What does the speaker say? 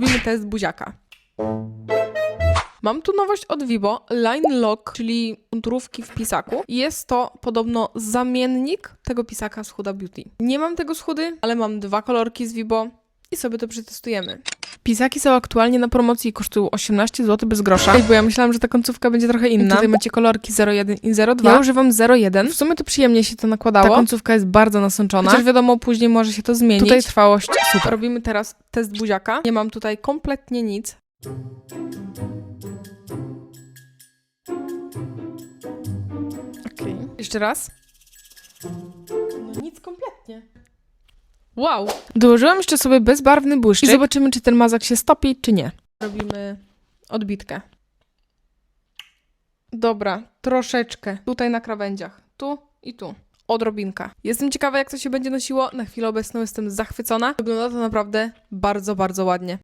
Robimy test buziaka. Mam tu nowość od Vivo, Line Lock, czyli konturówki w pisaku. Jest to podobno zamiennik tego pisaka z Huda Beauty. Nie mam tego z Hudy, ale mam dwa kolorki z Vivo i sobie to przetestujemy. Pisaki są aktualnie na promocji i kosztują 18 zł bez grosza. Ej, bo ja myślałam, że ta końcówka będzie trochę inna. Tutaj macie kolorki 01 i 02. Ja używam 01. W sumie to przyjemnie się to nakładało. Ta końcówka jest bardzo nasączona. Chociaż wiadomo, później może się to zmienić. Tutaj trwałość super. Robimy teraz test buziaka. Nie mam tutaj kompletnie nic. Okej. Jeszcze raz. No nic kompletnie. Wow. Dołożyłam jeszcze sobie bezbarwny błyszczyk i zobaczymy, czy ten mazak się stopi, czy nie. Robimy odbitkę. Dobra, troszeczkę. Tutaj na krawędziach. Tu i tu. Odrobinka. Jestem ciekawa, jak to się będzie nosiło. Na chwilę obecną jestem zachwycona. Wygląda to naprawdę bardzo, bardzo ładnie.